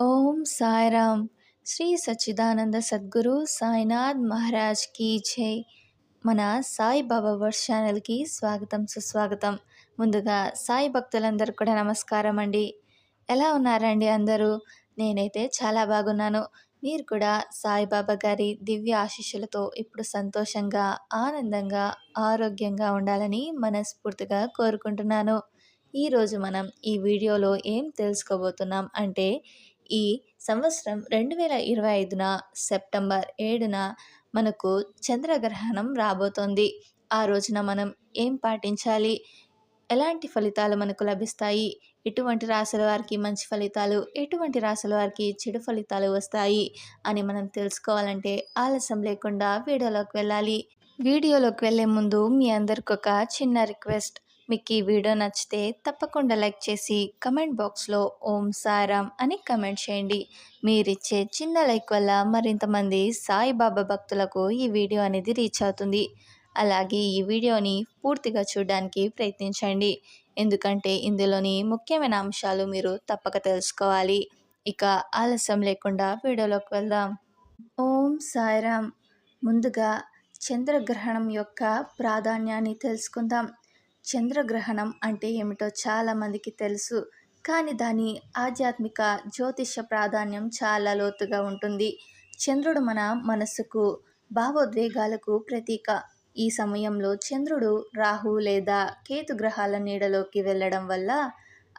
ఓం సాయిరామ్. శ్రీ సచ్చిదానంద సద్గురు సాయినాథ్ మహారాజ్ కీ జై. మన సాయిబాబా వర్డ్ ఛానల్కి స్వాగతం సుస్వాగతం. ముందుగా సాయి భక్తులందరూ కూడా నమస్కారం అండి. ఎలా ఉన్నారండి అందరూ? నేనైతే చాలా బాగున్నాను. మీరు కూడా సాయిబాబా గారి దివ్య ఆశీస్సులతో ఇప్పుడు సంతోషంగా ఆనందంగా ఆరోగ్యంగా ఉండాలని మనస్ఫూర్తిగా కోరుకుంటున్నాను. ఈరోజు మనం ఈ వీడియోలో ఏం తెలుసుకోబోతున్నాం అంటే ఈ సంవత్సరం రెండు వేల ఇరవై ఐదున సెప్టెంబర్ ఏడున మనకు చంద్రగ్రహణం రాబోతోంది. ఆ రోజున మనం ఏం పాటించాలి? ఎలాంటి ఫలితాలు మనకు లభిస్తాయి? ఎటువంటి రాశుల వారికి మంచి ఫలితాలు ఎటువంటి రాశుల వారికి చెడు ఫలితాలు వస్తాయి అని మనం తెలుసుకోవాలంటే ఆలస్యం లేకుండా వీడియోలోకి వెళ్ళాలి. వీడియోలోకి వెళ్ళే ముందు మీ అందరికి ఒక చిన్న రిక్వెస్ట్. మీకు ఈ వీడియో నచ్చితే తప్పకుండా లైక్ చేసి కమెంట్ బాక్స్లో ఓం సారామ్ అని కమెంట్ చేయండి. మీరిచ్చే చిన్న లైక్ వల్ల మరింతమంది సాయిబాబా భక్తులకు ఈ వీడియో అనేది రీచ్ అవుతుంది. అలాగే ఈ వీడియోని పూర్తిగా చూడడానికి ప్రయత్నించండి. ఎందుకంటే ఇందులోని ముఖ్యమైన అంశాలు మీరు తప్పక తెలుసుకోవాలి. ఇక ఆలస్యం లేకుండా వీడియోలోకి వెళ్దాం. ఓం సాయిరామ్ ముందుగా చంద్రగ్రహణం యొక్క ప్రాధాన్యాన్ని తెలుసుకుందాం. చంద్రగ్రహణం అంటే ఏమిటో చాలామందికి తెలుసు. కానీ దాని ఆధ్యాత్మిక జ్యోతిష ప్రాధాన్యం చాలా లోతుగా ఉంటుంది. చంద్రుడు మన మనస్సుకు భావోద్వేగాలకు ప్రతీక. ఈ సమయంలో చంద్రుడు రాహు లేదా కేతు గ్రహాల నీడలోకి వెళ్ళడం వల్ల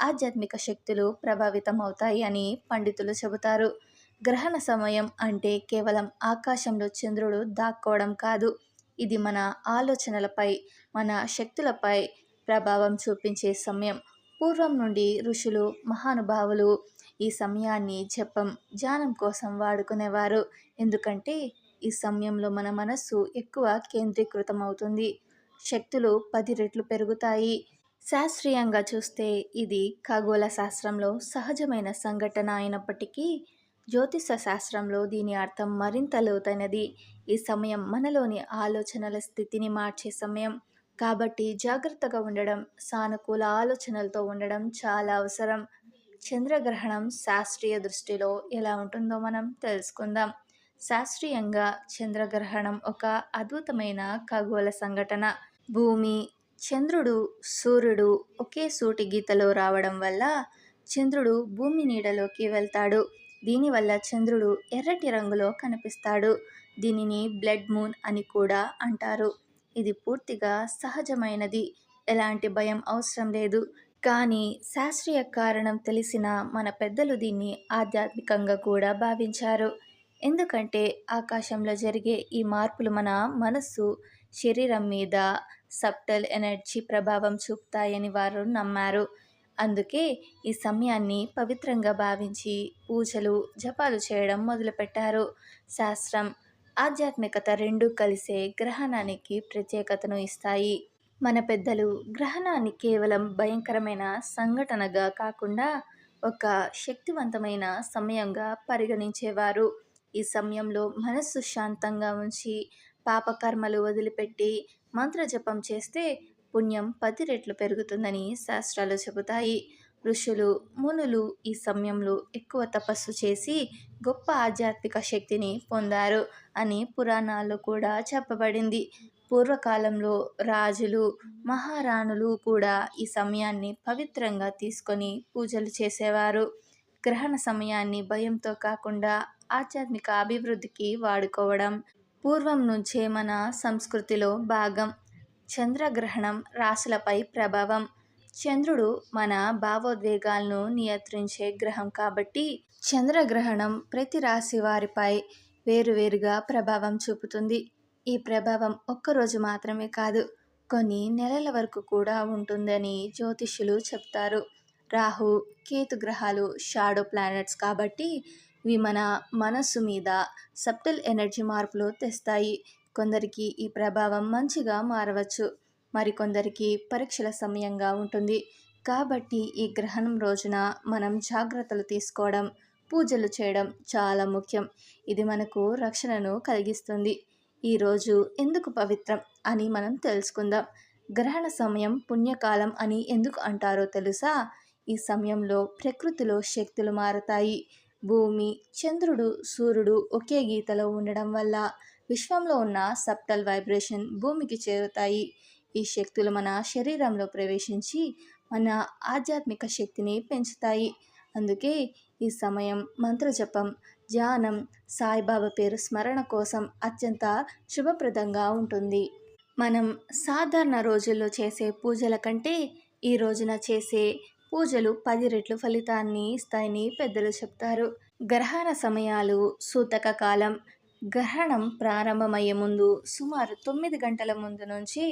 ఆధ్యాత్మిక శక్తులు ప్రభావితం అవుతాయి అని పండితులు చెబుతారు. గ్రహణ సమయం అంటే కేవలం ఆకాశంలో చంద్రుడు దాక్కోవడం కాదు. ఇది మన ఆలోచనలపై మన శక్తులపై ప్రభావం చూపించే సమయం. పూర్వం నుండి ఋషులు మహానుభావులు ఈ సమయాన్ని జపం ధ్యానం కోసం వాడుకునేవారు. ఎందుకంటే ఈ సమయంలో మన మనస్సు ఎక్కువ కేంద్రీకృతం అవుతుంది శక్తులు పది రెట్లు పెరుగుతాయి. శాస్త్రీయంగా చూస్తే ఇది ఖగోళ శాస్త్రంలో సహజమైన సంఘటన అయినప్పటికీ జ్యోతిష శాస్త్రంలో దీని అర్థం మరింత లోతైనది. ఈ సమయం మనలోని ఆలోచనల స్థితిని మార్చే సమయం. కాబట్టి జాగ్రత్తగా ఉండడం సానుకూల ఆలోచనలతో ఉండడం చాలా అవసరం. చంద్రగ్రహణం శాస్త్రీయ దృష్టిలో ఎలా ఉంటుందో మనం తెలుసుకుందాం. శాస్త్రీయంగా చంద్రగ్రహణం ఒక అద్భుతమైన ఖగోళ సంఘటన. భూమి చంద్రుడు సూర్యుడు ఒకే సూటి గీతలో రావడం వల్ల చంద్రుడు భూమి నీడలోకి వెళ్తాడు. దీనివల్ల చంద్రుడు ఎర్రటి రంగులో కనిపిస్తాడు. దీనిని బ్లడ్ మూన్ అని కూడా అంటారు. ఇది పూర్తిగా సహజమైనది. ఎలాంటి భయం అవసరం లేదు. కానీ శాస్త్రీయ కారణం తెలిసిన మన పెద్దలు దీన్ని ఆధ్యాత్మికంగా కూడా భావించారు. ఎందుకంటే ఆకాశంలో జరిగే ఈ మార్పులు మన మనస్సు శరీరం మీద సబ్టల్ ఎనర్జీ ప్రభావం చూపుతాయని వారు నమ్మారు. అందుకే ఈ సమయాన్ని పవిత్రంగా భావించి పూజలు జపాలు చేయడం మొదలుపెట్టారు. శాస్త్రం ఆధ్యాత్మికత రెండు కలిసే గ్రహణానికి ప్రత్యేకతను ఇస్తాయి. మన పెద్దలు గ్రహణాన్ని కేవలం భయంకరమైన సంఘటనగా కాకుండా ఒక శక్తివంతమైన సమయంగా పరిగణించేవారు. ఈ సమయంలో మనస్సు శాంతంగా ఉంచి పాపకర్మలు వదిలిపెట్టి మంత్రజపం చేస్తే పుణ్యం పది రెట్లు పెరుగుతుందని శాస్త్రాలు చెబుతాయి. ఋషులు మునులు ఈ సమయంలో ఎక్కువ తపస్సు చేసి గొప్ప ఆధ్యాత్మిక శక్తిని పొందారు అని పురాణాల్లో కూడా చెప్పబడింది. పూర్వకాలంలో రాజులు మహారాణులు కూడా ఈ సమయాన్ని పవిత్రంగా తీసుకొని పూజలు చేసేవారు. గ్రహణ సమయాన్ని భయంతో కాకుండా ఆధ్యాత్మిక అభివృద్ధికి వాడుకోవడం పూర్వం నుంచే మన సంస్కృతిలో భాగం. చంద్రగ్రహణం రాశులపై ప్రభావం. చంద్రుడు మన భావోద్వేగాలను నియంత్రించే గ్రహం కాబట్టి చంద్రగ్రహణం ప్రతి రాశి వారిపై వేరువేరుగా ప్రభావం చూపుతుంది. ఈ ప్రభావం ఒక్కరోజు మాత్రమే కాదు కొన్ని నెలల వరకు కూడా ఉంటుందని జ్యోతిష్యులు చెప్తారు. రాహు కేతు గ్రహాలు షాడో ప్లానెట్స్ కాబట్టి ఇవి మన మనస్సు మీద సబ్టల్ ఎనర్జీ మార్పులు తెస్తాయి. కొందరికి ఈ ప్రభావం మంచిగా మారవచ్చు. మరికొందరికి పరీక్షల సమయంగా ఉంటుంది. కాబట్టి ఈ గ్రహణం రోజున మనం జాగ్రత్తలు తీసుకోవడం పూజలు చేయడం చాలా ముఖ్యం. ఇది మనకు రక్షణను కలిగిస్తుంది. ఈరోజు ఎందుకు పవిత్రం అని మనం తెలుసుకుందాం. గ్రహణ సమయం పుణ్యకాలం అని ఎందుకు అంటారో తెలుసా? ఈ సమయంలో ప్రకృతిలో శక్తులు మారతాయి. భూమి చంద్రుడు సూర్యుడు ఒకే గీతలో ఉండడం వల్ల విశ్వంలో ఉన్న సప్టల్ వైబ్రేషన్ భూమికి చేరుతాయి. ఈ శక్తులు మన శరీరంలో ప్రవేశించి మన ఆధ్యాత్మిక శక్తిని పెంచుతాయి. అందుకే ఈ సమయం మంత్రజపం ధ్యానం సాయిబాబా పేరు స్మరణ కోసం అత్యంత శుభప్రదంగా ఉంటుంది. మనం సాధారణ రోజుల్లో చేసే పూజల కంటే ఈ రోజున చేసే పూజలు పది రెట్లు ఫలితాన్ని ఇస్తాయని పెద్దలు చెప్తారు. గ్రహణ సమయాలు సూతక కాలం. గ్రహణం ప్రారంభమయ్యే ముందు సుమారు తొమ్మిది గంటల ముందు నుంచి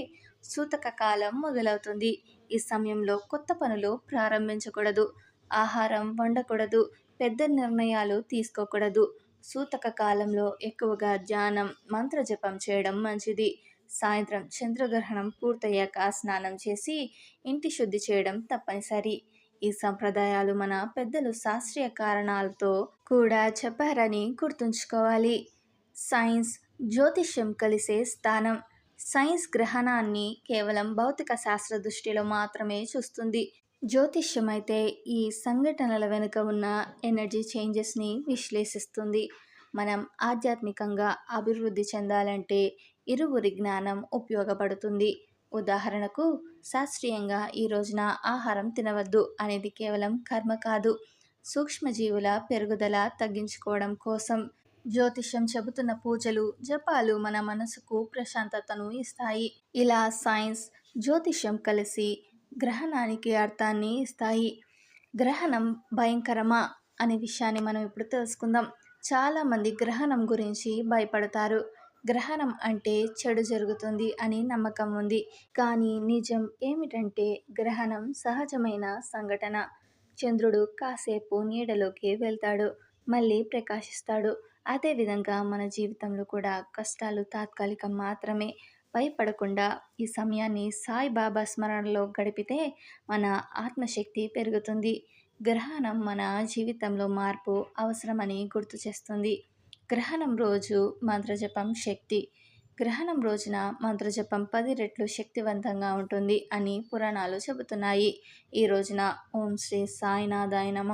సూతక కాలం మొదలవుతుంది. ఈ సమయంలో కొత్త పనులు ప్రారంభించకూడదు. ఆహారం వండకూడదు పెద్ద నిర్ణయాలు తీసుకోకూడదు. సూతక కాలంలో ఎక్కువగా ధ్యానం మంత్రజపం చేయడం మంచిది. సాయంత్రం చంద్రగ్రహణం పూర్తయ్యాక స్నానం చేసి ఇంటి శుద్ధి చేయడం తప్పనిసరి. ఈ సంప్రదాయాలు మన పెద్దలు శాస్త్రీయ కారణాలతో కూడా చెప్పారని గుర్తుంచుకోవాలి. సైన్స్ జ్యోతిష్యం కలిసే స్థానం. సైన్స్ గ్రహణాన్ని కేవలం భౌతిక శాస్త్ర దృష్టిలో మాత్రమే చూస్తుంది. జ్యోతిష్యం అయితే ఈ సంఘటనల వెనుక ఉన్న ఎనర్జీ చేంజెస్ని విశ్లేషిస్తుంది. మనం ఆధ్యాత్మికంగా అభివృద్ధి చెందాలంటే ఇరువురి జ్ఞానం ఉపయోగపడుతుంది. ఉదాహరణకు శాస్త్రీయంగా ఈ రోజున ఆహారం తినవద్దు అనేది కేవలం కర్మ కాదు. సూక్ష్మజీవుల పెరుగుదల తగ్గించుకోవడం కోసం జ్యోతిష్యం చెబుతున్న పూజలు జపాలు మన మనసుకు ప్రశాంతతను ఇస్తాయి. ఇలా సైన్స్ జ్యోతిష్యం కలిసి గ్రహణానికి అర్థాన్ని ఇస్తాయి. గ్రహణం భయంకరమా? అనే విషయాన్ని మనం ఇప్పుడు తెలుసుకుందాం. చాలామంది గ్రహణం గురించి భయపడతారు. గ్రహణం అంటే చెడు జరుగుతుంది అని నమ్మకం ఉంది. కానీ నిజం ఏమిటంటే గ్రహణం సహజమైన సంఘటన. చంద్రుడు కాసేపు నీడలోకి వెళ్తాడు. మళ్ళీ ప్రకాశిస్తాడు. అదేవిధంగా మన జీవితంలో కూడా కష్టాలు తాత్కాలికం మాత్రమే. భయపడకుండా ఈ సమయాన్ని సాయిబాబా స్మరణలో గడిపితే మన ఆత్మశక్తి పెరుగుతుంది. గ్రహణం మన జీవితంలో మార్పు అవసరమని గుర్తు చేస్తుంది. గ్రహణం రోజు మంత్రజపం శక్తి. గ్రహణం రోజున మంత్రజపం పది రెట్లు శక్తివంతంగా ఉంటుంది అని పురాణాలు చెబుతున్నాయి. ఈ రోజున ఓం శ్రీ సాయినాథాయ నమ.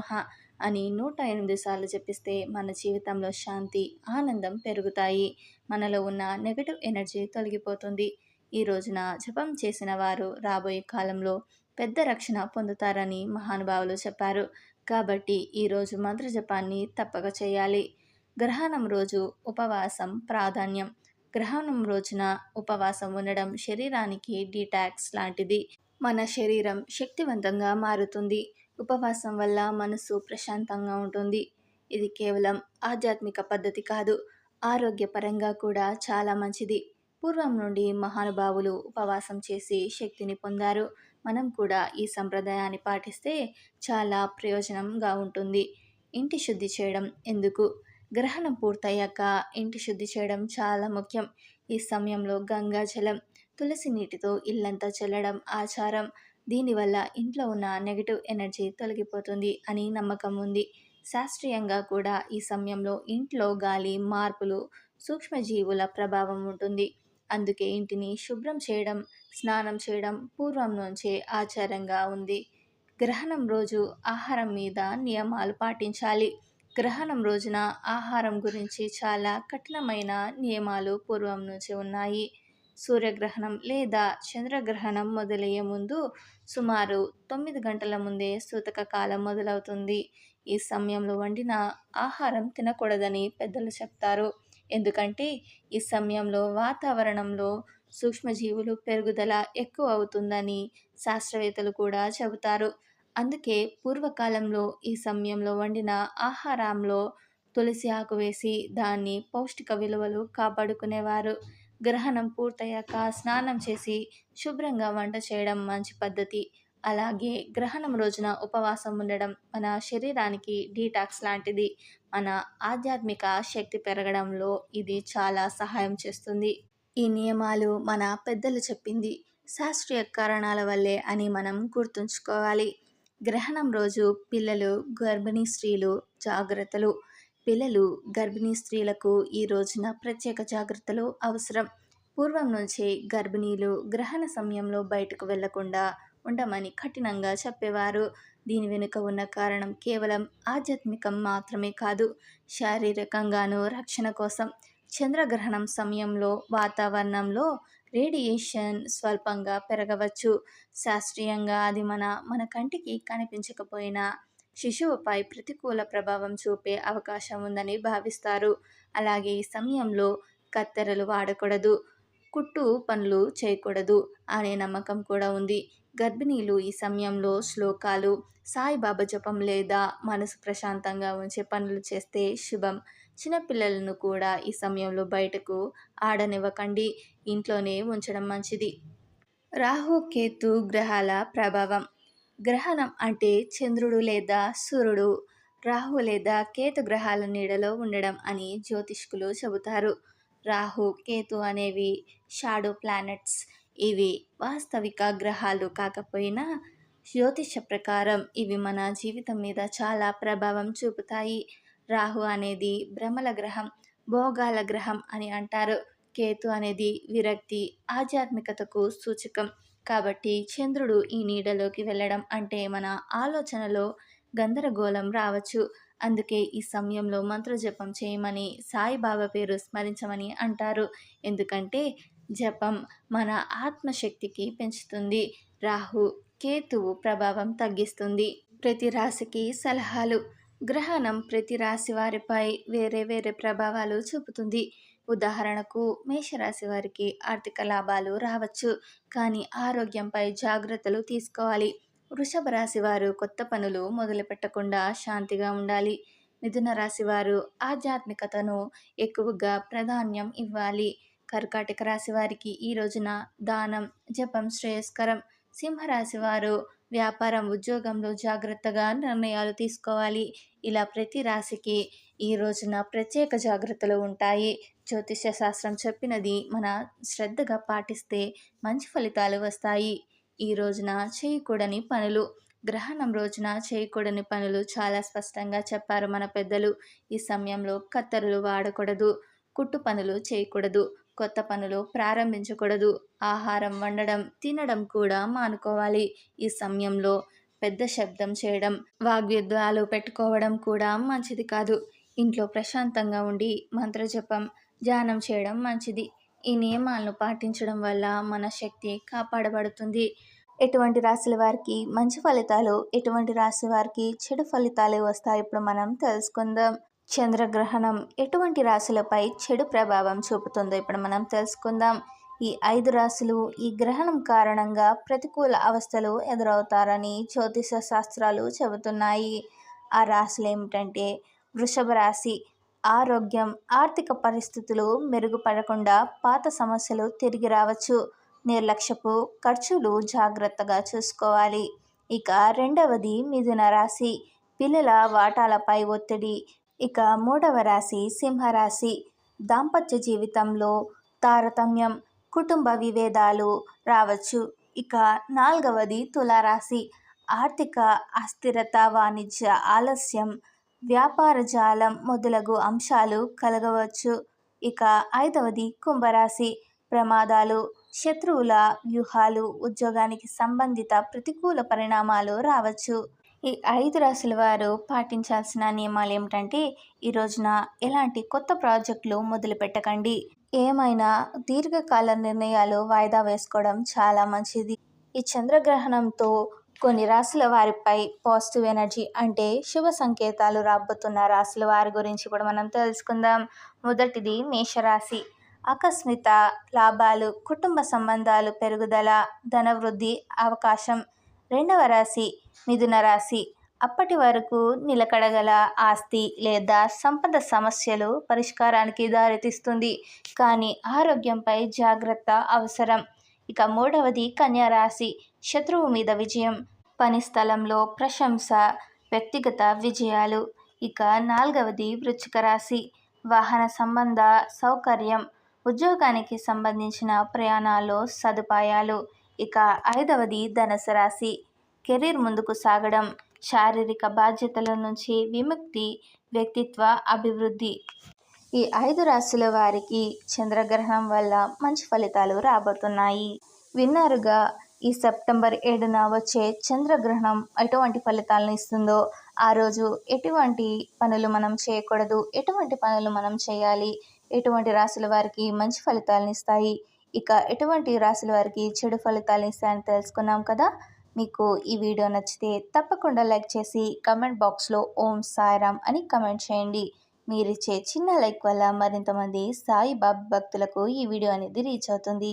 అని నూట ఎనిమిది సార్లు చెప్పిస్తే మన జీవితంలో శాంతి ఆనందం పెరుగుతాయి. మనలో ఉన్న నెగటివ్ ఎనర్జీ తొలగిపోతుంది. ఈ రోజున జపం చేసిన వారు రాబోయే కాలంలో పెద్ద రక్షణ పొందుతారని మహానుభావులు చెప్పారు. కాబట్టి ఈరోజు మంత్ర జపాన్ని తప్పక చేయాలి. గ్రహణం రోజు ఉపవాసం ప్రాధాన్యం. గ్రహణం రోజున ఉపవాసం ఉండడం శరీరానికి డీటాక్స్ లాంటిది. మన శరీరం శక్తివంతంగా మారుతుంది. ఉపవాసం వల్ల మనసు ప్రశాంతంగా ఉంటుంది. ఇది కేవలం ఆధ్యాత్మిక పద్ధతి కాదు ఆరోగ్యపరంగా కూడా చాలా మంచిది. పూర్వం నుండి మహానుభావులు ఉపవాసం చేసి శక్తిని పొందారు. మనం కూడా ఈ సంప్రదాయాన్ని పాటిస్తే చాలా ప్రయోజనంగా ఉంటుంది. ఇంటి శుద్ధి చేయడం ఎందుకు? గ్రహణం పూర్తయ్యాక ఇంటి శుద్ధి చేయడం చాలా ముఖ్యం. ఈ సమయంలో గంగాజలం తులసి నీటితో ఇల్లంతా చల్లడం ఆచారం. దీనివల్ల ఇంట్లో ఉన్న నెగిటివ్ ఎనర్జీ తొలగిపోతుంది అని నమ్మకం ఉంది. శాస్త్రీయంగా కూడా ఈ సమయంలో ఇంట్లో గాలి మార్పులు సూక్ష్మజీవుల ప్రభావం ఉంటుంది. అందుకే ఇంటిని శుభ్రం చేయడం స్నానం చేయడం పూర్వం నుంచే ఆచారంగా ఉంది. గ్రహణం రోజు ఆహారం మీద నియమాలు పాటించాలి. గ్రహణం రోజున ఆహారం గురించి చాలా కఠినమైన నియమాలు పూర్వం నుంచి ఉన్నాయి. సూర్యగ్రహణం లేదా చంద్రగ్రహణం మొదలయ్యే ముందు సుమారు తొమ్మిది గంటల ముందే సూతక కాలం మొదలవుతుంది. ఈ సమయంలో వండిన ఆహారం తినకూడదని పెద్దలు చెప్తారు. ఎందుకంటే ఈ సమయంలో వాతావరణంలో సూక్ష్మజీవులు పెరుగుదల ఎక్కువ అవుతుందని శాస్త్రవేత్తలు కూడా చెబుతారు. అందుకే పూర్వకాలంలో ఈ సమయంలో వండిన ఆహారంలో తులసి ఆకు వేసి దాన్ని పౌష్టిక విలువలు కాపాడుకునేవారు. గ్రహణం పూర్తయ్యాక స్నానం చేసి శుభ్రంగా వంట చేయడం మంచి పద్ధతి. అలాగే గ్రహణం రోజున ఉపవాసం ఉండడం మన శరీరానికి డీటాక్స్ లాంటిది. మన ఆధ్యాత్మిక శక్తి పెరగడంలో ఇది చాలా సహాయం చేస్తుంది. ఈ నియమాలు మన పెద్దలు చెప్పింది శాస్త్రీయ కారణాల వల్లే అని మనం గుర్తుంచుకోవాలి. గ్రహణం రోజు పిల్లలు గర్భిణీ స్త్రీలు జాగ్రత్తలు పిల్లలు గర్భిణీ స్త్రీలకు ఈ రోజున ప్రత్యేక జాగ్రత్తలు అవసరం. పూర్వం నుంచే గర్భిణీలు గ్రహణ సమయంలో బయటకు వెళ్ళకుండా ఉండమని కఠినంగా చెప్పేవారు. దీని వెనుక ఉన్న కారణం కేవలం ఆధ్యాత్మికం మాత్రమే కాదు శారీరకంగానూ రక్షణ కోసం. చంద్రగ్రహణం సమయంలో వాతావరణంలో రేడియేషన్ స్వల్పంగా పెరగవచ్చు. శాస్త్రీయంగా అది మన మన కంటికి కనిపించకపోయినా శిశువుపై ప్రతికూల ప్రభావం చూపే అవకాశం ఉందని భావిస్తారు. అలాగే ఈ సమయంలో కత్తెరలు వాడకూడదు కుట్టు పనులు చేయకూడదు అనే నమ్మకం కూడా ఉంది. గర్భిణీలు ఈ సమయంలో శ్లోకాలు సాయిబాబా జపం లేదా మనసు ప్రశాంతంగా ఉంచే పనులు చేస్తే శుభం. చిన్నపిల్లలను కూడా ఈ సమయంలో బయటకు ఆడనివ్వకండి ఇంట్లోనే ఉంచడం మంచిది. రాహు కేతు గ్రహాల ప్రభావం. గ్రహణం అంటే చంద్రుడు లేదా సూర్యుడు రాహు లేదా కేతు గ్రహాల నీడలో ఉండడం అని జ్యోతిష్కులు చెబుతారు. రాహు కేతు అనేవి షాడో ప్లానెట్స్. ఇవి వాస్తవిక గ్రహాలు కాకపోయినా జ్యోతిష ప్రకారం ఇవి మన జీవితం మీద చాలా ప్రభావం చూపుతాయి. రాహు అనేది భ్రమల గ్రహం భోగాల గ్రహం అని అంటారు. కేతు అనేది విరక్తి ఆధ్యాత్మికతకు సూచకం. కాబట్టి చంద్రుడు ఈ నీడలోకి వెళ్ళడం అంటే మన ఆలోచనలో గందరగోళం రావచ్చు. అందుకే ఈ సమయంలో మంత్రజపం చేయమని సాయిబాబా పేరు స్మరించమని అంటారు. ఎందుకంటే జపం మన ఆత్మశక్తికి పెంచుతుంది. రాహు కేతువు ప్రభావం తగ్గిస్తుంది. ప్రతి రాశికి సలహాలు గ్రహణం ప్రతి రాశి వారిపై వేరే వేరే ప్రభావాలు చూపుతుంది. ఉదాహరణకు మేషరాశి వారికి ఆర్థిక లాభాలు రావచ్చు. కానీ ఆరోగ్యంపై జాగ్రత్తలు తీసుకోవాలి. వృషభ రాశి వారు కొత్త పనులు మొదలుపెట్టకుండా శాంతిగా ఉండాలి. మిథున రాశి వారు ఆధ్యాత్మికతను ఎక్కువగా ప్రాధాన్యం ఇవ్వాలి. కర్కాటక రాశి వారికి ఈ రోజున దానం జపం శ్రేయస్కరం. సింహరాశి వారు వ్యాపారం ఉద్యోగంలో జాగ్రత్తగా నిర్ణయాలు తీసుకోవాలి. ఇలా ప్రతి రాశికి ఈ రోజున ప్రత్యేక జాగ్రత్తలు ఉంటాయి. జ్యోతిష శాస్త్రం చెప్పినది మన శ్రద్ధగా పాటిస్తే మంచి ఫలితాలు వస్తాయి. ఈ రోజున చేయకూడని పనులు గ్రహణం రోజున చేయకూడని పనులు చాలా స్పష్టంగా చెప్పారు మన పెద్దలు. ఈ సమయంలో కత్తెరలు వాడకూడదు కుట్టు పనులు చేయకూడదు కొత్త పనులు ప్రారంభించకూడదు ఆహారం వండడం తినడం కూడా మానుకోవాలి. ఈ సమయంలో పెద్ద శబ్దం చేయడం వాగ్యుద్ధాలు పెట్టుకోవడం కూడా మంచిది కాదు. ఇంట్లో ప్రశాంతంగా ఉండి మంత్రజపం ధ్యానం చేయడం మంచిది. ఈ నియమాలను పాటించడం వల్ల మన శక్తి కాపాడబడుతుంది. ఎటువంటి రాశుల వారికి మంచి ఫలితాలు ఎటువంటి రాశి వారికి చెడు ఫలితాలు వస్తాయి ఇప్పుడు మనం తెలుసుకుందాం. చంద్రగ్రహణం ఎటువంటి రాశులపై చెడు ప్రభావం చూపుతుందో ఇప్పుడు మనం తెలుసుకుందాం. ఈ ఐదు రాశులు ఈ గ్రహణం కారణంగా ప్రతికూల అవస్థలు ఎదురవుతారని జ్యోతిష శాస్త్రాలు చెబుతున్నాయి. ఆ రాశులు ఏమిటంటే వృషభ రాశి ఆరోగ్యం ఆర్థిక పరిస్థితులు మెరుగుపడకుండా పాత సమస్యలు తిరిగి రావచ్చు. నిర్లక్ష్యపు ఖర్చులు జాగ్రత్తగా చూసుకోవాలి. ఇక రెండవది మిథున రాశి. పిల్లల వాటాలపై ఒత్తిడి. ఇక మూడవ రాశి సింహరాశి. దాంపత్య జీవితంలో తారతమ్యం కుటుంబ విభేదాలు రావచ్చు. ఇక నాలుగవది తులారాశి. ఆర్థిక అస్థిరత వాణిజ్య ఆలస్యం వ్యాపార జాలం మొదలగు అంశాలు కలగవచ్చు. ఇక ఐదవది కుంభరాశి. ప్రమాదాలు శత్రువుల వ్యూహాలు ఉద్యోగానికి సంబంధిత ప్రతికూల పరిణామాలు రావచ్చు. ఈ ఐదు రాశుల వారు పాటించాల్సిన నియమాలు ఏమిటంటే ఈ రోజున ఎలాంటి కొత్త ప్రాజెక్టులు మొదలు పెట్టకండి. ఏమైనా దీర్ఘకాల నిర్ణయాలు వాయిదా వేసుకోవడం చాలా మంచిది. ఈ చంద్రగ్రహణంతో కొన్ని రాశుల వారిపై పాజిటివ్ ఎనర్జీ అంటే శుభ సంకేతాలు రాబోతున్న రాశుల వారి గురించి కూడా మనం తెలుసుకుందాం. మొదటిది మేషరాశి. ఆకస్మిత లాభాలు కుటుంబ సంబంధాలు పెరుగుదల ధనవృద్ధి అవకాశం. రెండవ రాశి మిథున రాశి. అప్పటి వరకు నిలకడగల ఆస్తి లేదా సంపద సమస్యలు పరిష్కారానికి దారితీస్తుంది. కానీ ఆరోగ్యంపై జాగ్రత్త అవసరం. ఇక మూడవది కన్యారాశి శత్రువు మీద విజయం పని స్థలంలో ప్రశంస వ్యక్తిగత విజయాలు. ఇక నాలుగవది వృచ్చిక రాశి. వాహన సంబంధ సౌకర్యం. ఉద్యోగానికి సంబంధించిన ప్రయాణాల్లో సదుపాయాలు. ఇక ఐదవది ధనసు రాశి. కెరీర్ ముందుకు సాగడం శారీరక బాధ్యతల నుంచి విముక్తి వ్యక్తిత్వ అభివృద్ధి. ఈ ఐదు రాశుల వారికి చంద్రగ్రహణం వల్ల మంచి ఫలితాలు రాబోతున్నాయి. విన్నారుగా ఈ సెప్టెంబర్ ఏడున వచ్చే చంద్రగ్రహణం ఎటువంటి ఫలితాలను ఇస్తుందో ఆ రోజు ఎటువంటి పనులు మనం చేయకూడదు ఎటువంటి పనులు మనం చేయాలి ఎటువంటి రాశుల వారికి మంచి ఫలితాలను ఇస్తాయి ఇక ఎటువంటి రాశుల వారికి చెడు ఫలితాలను ఇస్తాయని తెలుసుకున్నాం కదా? మీకు ఈ వీడియో నచ్చితే తప్పకుండా లైక్ చేసి కమెంట్ బాక్స్లో ఓం సాయిరామ్ అని కమెంట్ చేయండి. మీరిచ్చే చిన్న లైక్ వల్ల మరింతమంది సాయిబాబా భక్తులకు ఈ వీడియో అనేది రీచ్ అవుతుంది.